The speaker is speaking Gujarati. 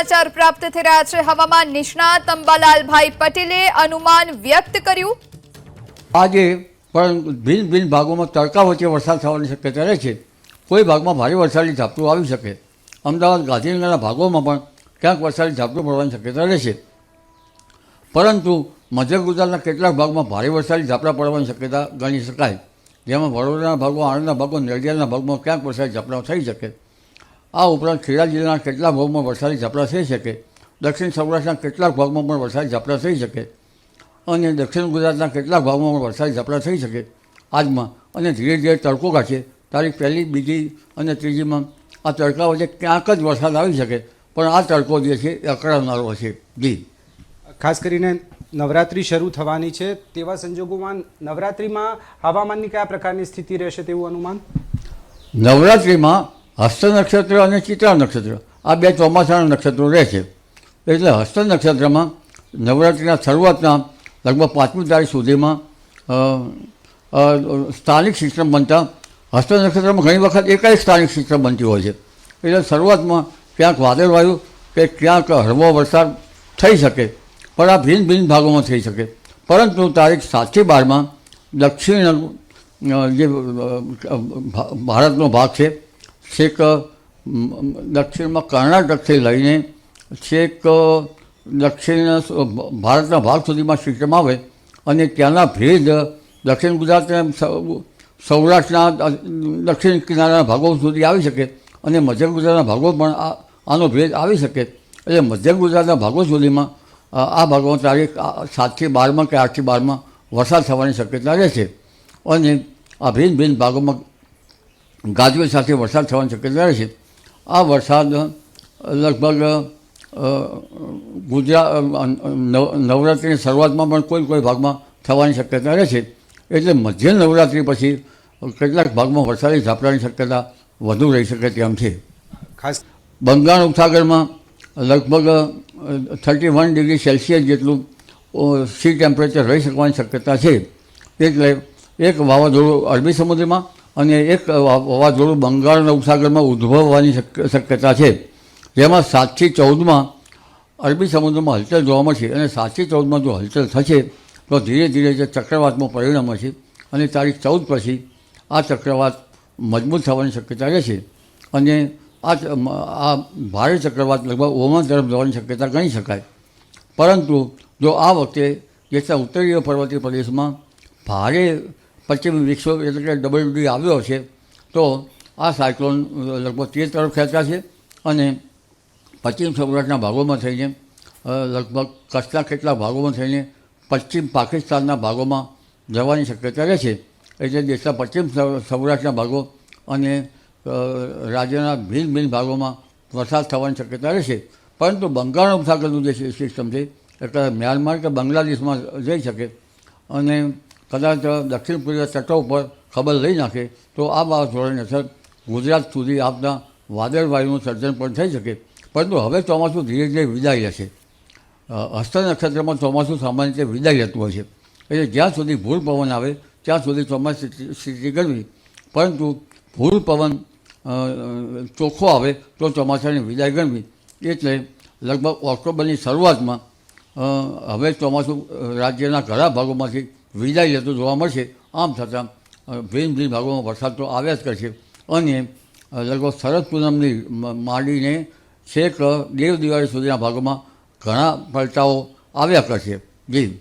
સમાચાર પ્રાપ્ત થઈ રહ્યા છે. હવામાન નિષ્ણાત અંબાલાલભાઈ પટેલે અનુમાન વ્યક્ત કર્યું. આજે પણ ભિન્ન ભિન્ન ભાગોમાં તડકા વચ્ચે વરસાદ થવાની શક્યતા રહે છે. કોઈ ભાગમાં ભારે વરસાદી ઝાપટું આવી શકે. અમદાવાદ, ગાંધીનગરના ભાગોમાં પણ ક્યાંક વરસાદી ઝાપટું પડવાની શક્યતા રહેશે પરંતુ મધ્ય ગુજરાતના કેટલાક ભાગમાં ભારે વરસાદી ઝાપટા પડવાની શક્યતા ગણી શકાય. જેમાં વડોદરાના ભાગો, આણંદના ભાગો, નડિયાદના ભાગમાં ક્યાંક વરસાદી ઝાપટા થઈ શકે. આ ઉપરાંત ખેડા જિલ્લાના કેટલાક ભાગમાં વરસાદી ઝાપટા થઈ શકે. દક્ષિણ સૌરાષ્ટ્રના કેટલાક ભાગમાં પણ વરસાદી ઝાપટા થઈ શકે. અને દક્ષિણ ગુજરાતના કેટલાક ભાગમાં પણ વરસાદી ઝાપટા થઈ શકે. આજમાં અને ધીરે ધીરે તડકો કાઢશે. તારીખ પહેલી બીજી અને ત્રીજીમાં આ તડકા વચ્ચે ક્યાંક જ વરસાદ આવી શકે. પણ આ તડકો જે છે એ અકળાવનારો હશે. જી. ખાસ કરીને નવરાત્રિ શરૂ થવાની છે. તેવા સંજોગોમાં નવરાત્રિમાં હવામાનની કયા પ્રકારની સ્થિતિ રહેશે તેવું અનુમાન? નવરાત્રિમાં હસ્ત નક્ષત્ર અને ચિત્રા નક્ષત્ર. આ બે ચોમાસાના નક્ષત્રો રહે છે. એટલે હસ્ત નક્ષત્રમાં નવરાત્રિના શરૂઆતના લગભગ પાંચમી તારીખ સુધીમાં સ્થાનિક સિસ્ટમ બનતા હસ્ત નક્ષત્રમાં ઘણી વખત એકાએક સ્થાનિક સિસ્ટમ બનતી હોય છે. એટલે શરૂઆતમાં ક્યાંક વાદળવાયુ કે ક્યાંક હળવો વરસાદ થઈ શકે, પણ આ ભિન્ન ભિન્ન ભાગોમાં થઈ શકે. પરંતુ તારીખ સાતથી બારમાં દક્ષિણ જે ભારતનો ભાગ છે છેક દક્ષિણમાં કર્ણાટકથી લઈને છેક દક્ષિણ ભારતના ભાગ સુધીમાં સિસ્ટમ આવે અને ત્યાંના ભેદ દક્ષિણ ગુજરાત સૌરાષ્ટ્રના દક્ષિણ કિનારાના ભાગો સુધી આવી શકે અને મધ્ય ગુજરાતના ભાગો પણ આનો ભેદ આવી શકે. એટલે મધ્ય ગુજરાતના ભાગો સુધીમાં આ ભાગોમાં તારીખ સાતથી બારમાં કે આઠથી બારમાં વરસાદ થવાની શક્યતા રહેશે. અને આ ભિન્ન ભિન્ન ભાગોમાં ગાજવીજ સાથે વરસાદ થવાની શક્યતા રહે છે. આ વરસાદ લગભગ ગુજરાત નવરાત્રિની શરૂઆતમાં પણ કોઈ કોઈ ભાગમાં થવાની શક્યતા રહે છે. એટલે મધ્ય નવરાત્રિ પછી કેટલાક ભાગમાં વરસાદી ઝાપટાની શક્યતા વધુ રહી શકે તેમ છે. ખાસ બંગાળ ઉપસાગરમાં લગભગ થર્ટી વન ડિગ્રી સેલ્સિયસ જેટલું સી ટેમ્પરેચર રહી શકવાની શક્યતા છે. એટલે એક વાવાઝોડું અરબી સમુદ્રમાં અને એક વાવાઝોડું બંગાળના ઉપસાગરમાં ઉદ્ભવવાની શક- શક્યતા છે. જેમાં સાતથી ચૌદમાં અરબી સમુદ્રમાં હલચલ જોવા મળશે અને સાતથી ચૌદમાં જો હલચલ થશે, તો ધીરે ધીરે જે ચક્રવાતમાં પરિણામ હશે અને તારીખ ચૌદ પછી આ ચક્રવાત મજબૂત થવાની શક્યતા રહેશે. અને આ આ ભારે ચક્રવાત લગભગ ઓમાન તરફ જવાની શક્યતા ગણી શકાય. પરંતુ જો આ વખતે જેટલા ઉત્તરીય પર્વતીય પ્રદેશમાં ભારે પશ્ચિમી વિક્ષોભ એટલે કે ડબલ્યુડી આવ્યો છે, તો આ સાયક્લોન લગભગ તે તરફ ખેંચાશે અને પશ્ચિમ સૌરાષ્ટ્રના ભાગોમાં થઈને લગભગ કચ્છના કેટલાક ભાગોમાં થઈને પશ્ચિમ પાકિસ્તાનના ભાગોમાં જવાની શક્યતા રહેશે એટલે દેશના પશ્ચિમ સૌરાષ્ટ્રના ભાગો અને રાજ્યના ભિન્ન ભિન્ન ભાગોમાં વરસાદ થવાની શક્યતા રહેશે. પરંતુ બંગાળ ઉપસાગરનું જે સિસ્ટમ છે, એટલે મ્યાનમાર કે બાંગ્લાદેશમાં જઈ શકે અને કદાચ દક્ષિણ પૂર્વ તટો ઉપર ખબર લઈ નાખે, તો આ વાવાઝોડાની અસર ગુજરાત સુધી આપતા વાદળવાયુનું સર્જન પણ થઈ શકે. પરંતુ હવે ચોમાસું ધીરે ધીરે વિદાય લેશે. હસ્ત નક્ષત્રમાં ચોમાસું સામાન્ય રીતે વિદાય લેતું હોય છે. એટલે જ્યાં સુધી ભૂલ પવન આવે, ત્યાં સુધી ચોમાસી સ્થિતિ- કરવી પરંતુ ભૂલ પવન ચોખ્ખો આવે, તો ચોમાસાની વિદાય ગણવી એટલે લગભગ ઓક્ટોબરની શરૂઆતમાં હવે ચોમાસું રાજ્યના ઘણા ભાગોમાંથી વિદાય લેતું જોવા મળશે. આમ છતાં ભીમ ભિન્ન ભાગોમાં વરસાદ તો આવ્યા જ કરશે. અને લગભગ શરદ પૂનમની માંડીને છેક દેવ દિવાળી સુધીના ભાગોમાં ઘણા પલટાઓ આવ્યા કરશે. જી